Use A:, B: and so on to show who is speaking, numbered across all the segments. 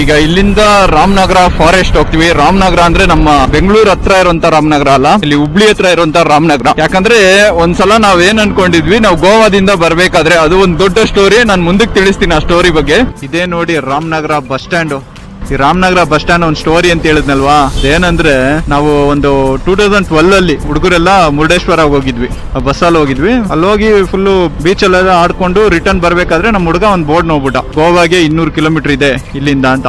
A: ಈಗ ಇಲ್ಲಿಂದ ರಾಮನಗರ ಫಾರೆಸ್ಟ್ ಹೋಗ್ತೀವಿ. ರಾಮನಗರ ಅಂದ್ರೆ ನಮ್ಮ ಬೆಂಗಳೂರು ಹತ್ರ ಇರುವಂತ ರಾಮನಗರ ಅಲ್ಲ? ಇಲ್ಲಿ ಹುಬ್ಳಿ ಹತ್ರ ಇರುವಂತ ರಾಮನಗರ. ಯಾಕಂದ್ರೆ ಒಂದ್ಸಲ ನಾವ್ ಏನ್ ಅನ್ಕೊಂಡಿದ್ವಿ, ನಾವು ಗೋವಾದಿಂದ ಬರ್ಬೇಕಾದ್ರೆ ಅದು ಒಂದ್ ದೊಡ್ಡ ಸ್ಟೋರಿ ನಾನು ಮುಂದಕ್ಕೆ ತಿಳಿಸ್ತೀನಿ ಆ ಸ್ಟೋರಿ ಬಗ್ಗೆ. ಇದೇ ನೋಡಿ ರಾಮನಗರ ಬಸ್ ಸ್ಟ್ಯಾಂಡ್ ಈ ರಾಮನಗರ ಬಸ್ ಸ್ಟ್ಯಾಂಡ್ ಒಂದು ಸ್ಟೋರಿ ಅಂತ ಹೇಳಿದ್ನಲ್ವಾ? ಏನಂದ್ರೆ ನಾವು ಒಂದು ಟೂ ತೌಸಂಡ್ ಟ್ವೆಲ್ ಅಲ್ಲಿ ಹುಡುಗರೆಲ್ಲ ಮುರುಡೇಶ್ವರ ಹೋಗಿದ್ವಿ. ಬಸ್ಸಲ್ಲಿ ಹೋಗಿದ್ವಿ. ಅಲ್ಲಿ ಹೋಗಿ ಫುಲ್ಲು ಬೀಚ್ ಅಲ್ಲೆಲ್ಲ ಆಡ್ಕೊಂಡು ರಿಟರ್ನ್ ಬರ್ಬೇಕಾದ್ರೆ ನಮ್ಮ ಹುಡುಗ ಒಂದು ಬೋರ್ಡ್ ನೋಡ್ಬಿಟ್ಟ. ಗೋವಾಗೆ ಇನ್ನೂರು ಕಿಲೋಮೀಟರ್ ಇದೆ ಇಲ್ಲಿಂದ ಅಂತ.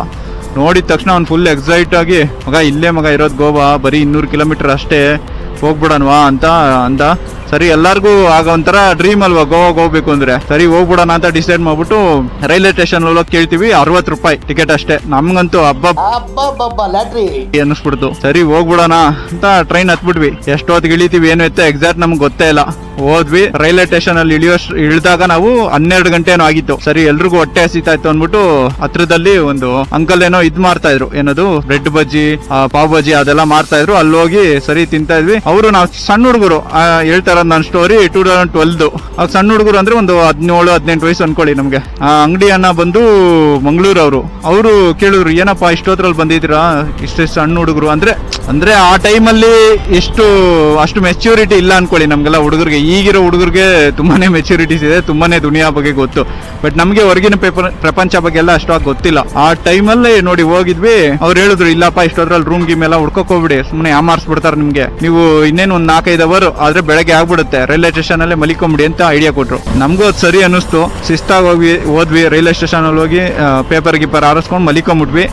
A: ನೋಡಿದ ತಕ್ಷಣ ಅವ್ನು ಫುಲ್ ಎಕ್ಸೈಟ್ ಆಗಿ, ಮಗ, ಇಲ್ಲೇ ಮಗ, ಇರೋದು ಗೋವಾ, ಬರೀ ಇನ್ನೂರು ಕಿಲೋಮೀಟರ್ ಅಷ್ಟೇ ಹೋಗ್ಬಿಡನ್ವಾ ಅಂತ ಅಂದ. ಸರಿ ಎಲ್ಲಾರ್ಗೂ ಆಗ ಒಂಥರ ಡ್ರೀಮ್ ಅಲ್ವಾ ಗೋವಾಗೆ ಹೋಗ್ಬೇಕು ಅಂದ್ರೆ? ಸರಿ ಹೋಗ್ಬಿಡೋಣ ಅಂತ ಡಿಸೈಡ್ ಮಾಡ್ಬಿಟ್ಟು ರೈಲ್ವೆ ಸ್ಟೇಷನ್ ಹೋಗಿ ಕೇಳ್ತೀವಿ ಅರವತ್ತು ರೂಪಾಯಿ ಟಿಕೆಟ್ ಅಷ್ಟೇ. ನಮ್ಗಂತೂ ಹಬ್ಬ
B: ಲ್ಯಾಟ್ರಿ
A: ಅನ್ನಿಸ್ಬಿಡ್ತು. ಸರಿ ಹೋಗ್ಬಿಡೋಣ ಅಂತ ಟ್ರೈನ್ ಹತ್ಬಿಟ್ವಿ. ಎಷ್ಟೊತ್ತಿಗೆ ಇಳಿತೀವಿ ಏನು ಎತ್ತ ಎಕ್ಸಾಕ್ಟ್ ನಮ್ಗೆ ಗೊತ್ತೇ ಇಲ್ಲ. ಹೋದ್ವಿ ರೈಲ್ವೆ ಸ್ಟೇಷನ್ ಅಲ್ಲಿ ಇಳಿಯೋ ಇಳಿದಾಗ ನಾವು ಹನ್ನೆರಡು ಗಂಟೆ ಏನೋ ಆಗಿತ್ತು. ಸರಿ ಎಲ್ರಿಗೂ ಹೊಟ್ಟೆ ಹಸಿತಾ ಇತ್ತು ಅಂದ್ಬಿಟ್ಟು ಹತ್ರದಲ್ಲಿ ಒಂದು ಅಂಕಲ್ ಏನೋ ಇದ್ ಮಾಡ್ತಾ ಇದ್ರು. ಏನದು? ಬ್ರೆಡ್ ಬಜ್ಜಿ ಪಾವ್ ಬಜ್ಜಿ ಅದೆಲ್ಲ ಮಾಡ್ತಾ ಇದ್ರು. ಅಲ್ಲಿ ಹೋಗಿ ಸರಿ ತಿಂತಾ ಇದ್ವಿ. ಅವರು ನಾವು ಸಣ್ಣ ಹುಡುಗರು ಹೇಳ್ತಾರ ನನ್ನ ಸ್ಟೋರಿ ಟೂ ತೌಸಂಡ್ ಟ್ವೆಲ್ದು ಆ ಸಣ್ಣ ಹುಡುಗರು ಅಂದರೆ ಒಂದು ಹದಿನೇಳು, ಹದಿನೆಂಟು ವಯಸ್ಸು ಅನ್ಕೊಳ್ಳಿ ನಮಗೆ. ಆ ಅಂಗಡಿ ಅನ್ನ ಬಂದು ಮಂಗಳೂರು ಅವರು ಅವರು ಕೇಳಿದ್ರು, ಏನಪ್ಪ ಇಷ್ಟೊತ್ತರಲ್ಲಿ ಬಂದಿದ್ದೀರಾ? ಇಷ್ಟು ಸಣ್ಣ ಹುಡುಗರು. ಅಂದ್ರೆ, ಅಂದರೆ ಆ ಟೈಮಲ್ಲಿ ಎಷ್ಟು ಅಷ್ಟು ಮೆಚ್ಯೂರಿಟಿ ಇಲ್ಲ ಅನ್ಕೊಳ್ಳಿ ನಮಗೆಲ್ಲ ಹುಡುಗರಿಗೆ. ಈಗಿರೋ ಹುಡುಗರಿಗೆ ತುಂಬಾನೇ ಮೆಚ್ಯೂರಿಟೀಸ್ ಇದೆ, ತುಂಬಾನೇ ದುನಿಯಾ ಬಗ್ಗೆ ಗೊತ್ತು. ಬಟ್ ನಮಗೆ ಹೊರಗಿನ ಪೇಪರ್ ಪ್ರಪಂಚ ಬಗ್ಗೆ ಎಲ್ಲ ಅಷ್ಟು ಗೊತ್ತಿಲ್ಲ. ಆ ಟೈಮಲ್ಲಿ ನೋಡಿ ಹೋಗಿದ್ವಿ. ಅವ್ರು ಹೇಳಿದ್ರು, ಇಲ್ಲಪ್ಪ ಇಷ್ಟೋದ್ರಲ್ಲಿ ರೂಮ್ ಗೀಮ್ ಎಲ್ಲ ಹುಡ್ಕೋಕ್ ಹೋಗ್ಬಿಡಿ. ಸುಮ್ಮನೆ ಯಾಮಾರ್ಸ್ಬಿಡ್ತಾರೆ ನಿಮಗೆ. ನೀವು ಇನ್ನೇನು ಒಂದು ನಾಲ್ಕೈದು ಅವರ್ ಆದ್ರೆ ಬೆಳಗ್ಗೆ ಆಗ್ಬಿಡುತ್ತೆ. ರೈಲ್ವೆ ಸ್ಟೇಷನ್ ಅಲ್ಲೇ ಮಲಿಕೊಂಬಿಡಿ ಅಂತ ಐಡಿಯಾ ಕೊಟ್ರು. ನಮಗೂ ಅದು ಸರಿ ಅನ್ನಿಸ್ತು. ಶಿಸ್ತಾಗಿ ಹೋಗಿ ಹೋದ್ವಿ ರೈಲ್ವೆ ಸ್ಟೇಷನ್ ಅಲ್ಲಿ ಹೋಗಿ ಪೇಪರ್ ಗೀಪರ್ ಆರಿಸ್ಕೊಂಡು ಮಲಿಕೊಂಬಿಟ್ವಿ.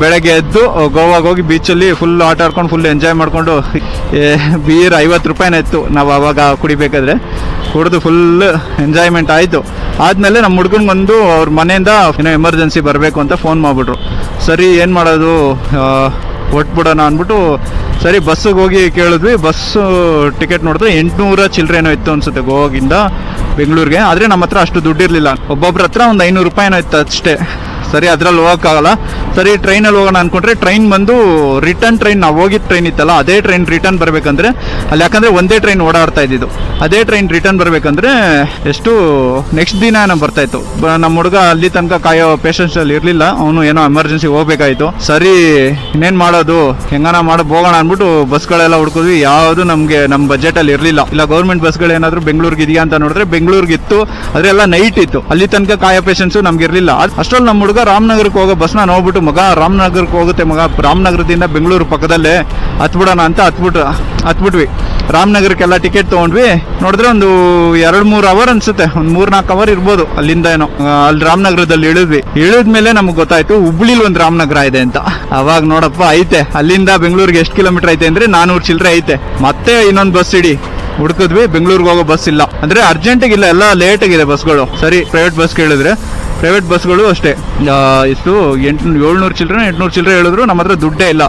A: ಬೆಳಗ್ಗೆ ಎದ್ದು ಗೋವಾಗ ಹೋಗಿ ಬೀಚಲ್ಲಿ ಫುಲ್ ಆಟ ಆಡ್ಕೊಂಡು ಫುಲ್ ಎಂಜಾಯ್ ಮಾಡ್ಕೊಂಡು ಬೀರ್ ಐವತ್ತು ರೂಪಾಯಿನ ಇತ್ತು. ನಾವು ಅವಾಗ ಕುಡಿಬೇಕಾದ್ರೆ. ಕುಡಿದು ಫುಲ್ ಎಂಜಾಯ್ಮೆಂಟ್ ಆಯಿತು. ಆದಮೇಲೆ ನಮ್ಮ ಹುಡ್ಗನ್ ಬಂದು ಅವ್ರ ಮನೆಯಿಂದ ಏನೋ ಎಮರ್ಜೆನ್ಸಿ ಬರಬೇಕು ಅಂತ ಫೋನ್ ಮಾಡಿಬಿಟ್ರು. ಸರಿ, ಏನು ಮಾಡೋದು? ಒಟ್ಬಿಡೋಣ ಅಂದ್ಬಿಟ್ಟು ಸರಿ, ಬಸ್ಸಿಗೆ ಹೋಗಿ ಕೇಳಿದ್ವಿ. ಬಸ್ಸು ಟಿಕೆಟ್ ನೋಡಿದ್ರೆ ಎಂಟುನೂರ ಚಿಲ್ಲರೆನೋ ಇತ್ತು ಅನ್ಸುತ್ತೆ ಗೋವಾಗಿಂದ ಬೆಂಗಳೂರಿಗೆ. ಆದರೆ ನಮ್ಮ ಹತ್ರ ಅಷ್ಟು ದುಡ್ಡಿರಲಿಲ್ಲ. ಒಬ್ಬೊಬ್ರ ಹತ್ರ ಒಂದು ಐನೂರು ರೂಪಾಯಿನೋ ಇತ್ತು ಅಷ್ಟೇ. ಸರಿ, ಅದ್ರಲ್ಲಿ ಹೋಗೋಕ್ಕಾಗಲ್ಲ. ಸರಿ ಟ್ರೈನಲ್ಲಿ ಹೋಗೋಣ ಅನ್ಕೊಂಡ್ರೆ ಟ್ರೈನ್ ಬಂದು ರಿಟರ್ನ್ ಟ್ರೈನ್ ನಾವು ಹೋಗಿದ್ದ ಟ್ರೈನ್ ಇತ್ತಲ್ಲ, ಅದೇ ಟ್ರೈನ್ ರಿಟರ್ನ್ ಬರಬೇಕಂದ್ರೆ, ಅಲ್ಲಿ ಯಾಕಂದ್ರೆ ಒಂದೇ ಟ್ರೈನ್ ಓಡಾಡ್ತಾ ಇದ್ದಿದ್ದು. ಅದೇ ಟ್ರೈನ್ ರಿಟರ್ನ್ ಬರಬೇಕಂದ್ರೆ ಎಷ್ಟು ನೆಕ್ಸ್ಟ್ ದಿನ ಏನೋ ಬರ್ತಾಯಿತ್ತು ನಮ್ಮ ಹುಡುಗ ಅಲ್ಲಿ ತನಕ ಕಾಯೋ ಅಲ್ಲಿ ಇರಲಿಲ್ಲ. ಅವನು ಏನೋ ಎಮರ್ಜೆನ್ಸಿ ಹೋಗ್ಬೇಕಾಯ್ತು. ಸರಿ, ಇನ್ನೇನ್ ಮಾಡೋದು? ಹೆಂಗನ ಮಾಡಿ, ಹೋಗೋಣ ಅನ್ಬಿಟ್ಟು ಬಸ್ಗಳೆಲ್ಲ ಹುಡ್ಕಿದ್ವಿ. ಯಾವುದು ನಮಗೆ ನಮ್ಮ ಬಜೆಟ್ ಅಲ್ಲಿ ಇರಲಿಲ್ಲ. ಇಲ್ಲ ಗೌರ್ಮೆಂಟ್ ಬಸ್ಗಳು ಏನಾದರೂ ಬೆಂಗಳೂರಿಗೆ ಇದೆಯಾ ಅಂತ ನೋಡಿದ್ರೆ ಬೆಂಗಳೂರಿಗೆ ಇತ್ತು. ಅದರೆಲ್ಲ ನೈಟ್ ಇತ್ತು. ಅಲ್ಲಿ ತನಕ ಕಾಯೋ ಪೇಷನ್ಸ್ ನಮ್ಗೆ ಇರಲಿಲ್ಲ. ಅಷ್ಟರಲ್ಲಿ ನಮ್ಮ ಹುಡುಗ ರಾಮನಗರಕ್ಕೆ ಹೋಗೋ ಬಸ್ನ ನೋಡ್ಬಿಟ್ಟು ಮಗ ರಾಮನಗರಕ್ಕೆ ಹೋಗುತ್ತೆ, ಮಗ ರಾಮನಗರದಿಂದ ಬೆಂಗಳೂರು ಪಕ್ಕದಲ್ಲೇ ಹತ್ಬಿಡೋಣ ಅಂತ ಹತ್ಬಿಟ್ಟು ಹತ್ಬಿಟ್ವಿ. ರಾಮನಗರಕ್ಕೆಲ್ಲ ಟಿಕೆಟ್ ತೊಗೊಂಡ್ವಿ. ನೋಡಿದ್ರೆ ಒಂದು ಎರಡು ಮೂರು ಅವರ್ ಅನ್ಸುತ್ತೆ, ಒಂದು ಮೂರ್ ನಾಲ್ಕು ಅವರ್ ಇರ್ಬೋದು ಅಲ್ಲಿಂದ ಏನೋ ಅಲ್ಲಿ ರಾಮನಗರದಲ್ಲಿ ಇಳಿದ್ವಿ. ಇಳಿದ್ಮೇಲೆ ನಮ್ಗೆ ಗೊತ್ತಾಯ್ತು, ಹುಬ್ಳಿಲಿ ಒಂದು ರಾಮನಗರ ಇದೆ ಅಂತ. ಅವಾಗ ನೋಡಪ್ಪ, ಐತೆ. ಅಲ್ಲಿಂದ ಬೆಂಗಳೂರಿಗೆ ಎಷ್ಟು ಕಿಲೋಮೀಟರ್ ಐತೆ ಅಂದ್ರೆ ನಾನೂರು ಚಿಲ್ಲರೆ ಐತೆ. ಮತ್ತೆ ಇನ್ನೊಂದು ಬಸ್ ಇಡಿ. ಹುಡುಕಿದ್ವಿ, ಬೆಂಗಳೂರಿಗೆ ಹೋಗೋ ಬಸ್ ಇಲ್ಲ. ಅಂದ್ರೆ ಅರ್ಜೆಂಟಿಗೆ ಇಲ್ಲ, ಎಲ್ಲ ಲೇಟ್ ಆಗಿದೆ ಬಸ್ಗಳು. ಸರಿ ಪ್ರೈವೇಟ್ ಬಸ್ ಕೇಳಿದ್ರೆ. ಪ್ರೈವೇಟ್ ಬಸ್ಗಳು ಅಷ್ಟೇ. ಎಷ್ಟು ಎಂಟು, ಏಳ್ನೂರು ಚಿಲ್ಲರೆ ಎಂಟುನೂರು ಚಿಲ್ಲರೆ ಹೇಳಿದ್ರು ನಮ್ಮ ಹತ್ರ ದುಡ್ಡೇ ಇಲ್ಲ.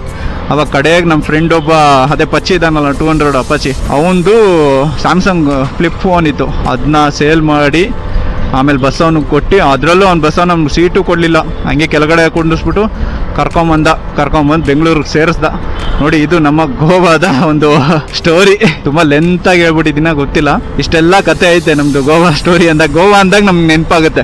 A: ಅವಾಗ ಕಡೆಯಾಗಿ ನಮ್ಮ ಫ್ರೆಂಡ್ ಒಬ್ಬ, ಅದೇ ಪಚ್ಚಿ ಇದ್ದಾನಲ್ಲ ಟೂ ಹಂಡ್ರೆಡ್ ಅಪಚಿ ಅವಂದು ಸ್ಯಾಮ್ಸಂಗ್ ಫ್ಲಿಪ್ ಫೋನ್ ಇತ್ತು. ಅದನ್ನ ಸೇಲ್ ಮಾಡಿ, ಆಮೇಲೆ ಬಸ್ ಅವನಿಗೆ ಕೊಟ್ಟು, ಅದರಲ್ಲೂ ಅವ್ನು ಬಸ್ ನಮ್ಗೆ ಸೀಟು ಕೊಡಲಿಲ್ಲ. ಹಂಗೆ ಕೆಳಗಡೆ ಕುಂಡಿಸ್ಬಿಟ್ಟು ಕರ್ಕೊಂಬಂದ ಕರ್ಕೊಂಬಂದು ಬೆಂಗಳೂರಿಗೆ ಸೇರಿಸ್ದ. ನೋಡಿ, ಇದು ನಮ್ಮ ಗೋವಾದ ಒಂದು ಸ್ಟೋರಿ ತುಂಬಾ ಲೆಂತ್ ಆಗಿ ಹೇಳ್ಬಿಟ್ಟಿದ್ದೀನ ಗೊತ್ತಿಲ್ಲ. ಇಷ್ಟೆಲ್ಲ ಕತೆ ಐತೆ ನಮ್ಮದು ಗೋವಾ ಸ್ಟೋರಿ ಅಂದಾಗ. ಗೋವಾ ಅಂದಾಗ ನಮ್ಗೆ ನೆನಪಾಗುತ್ತೆ.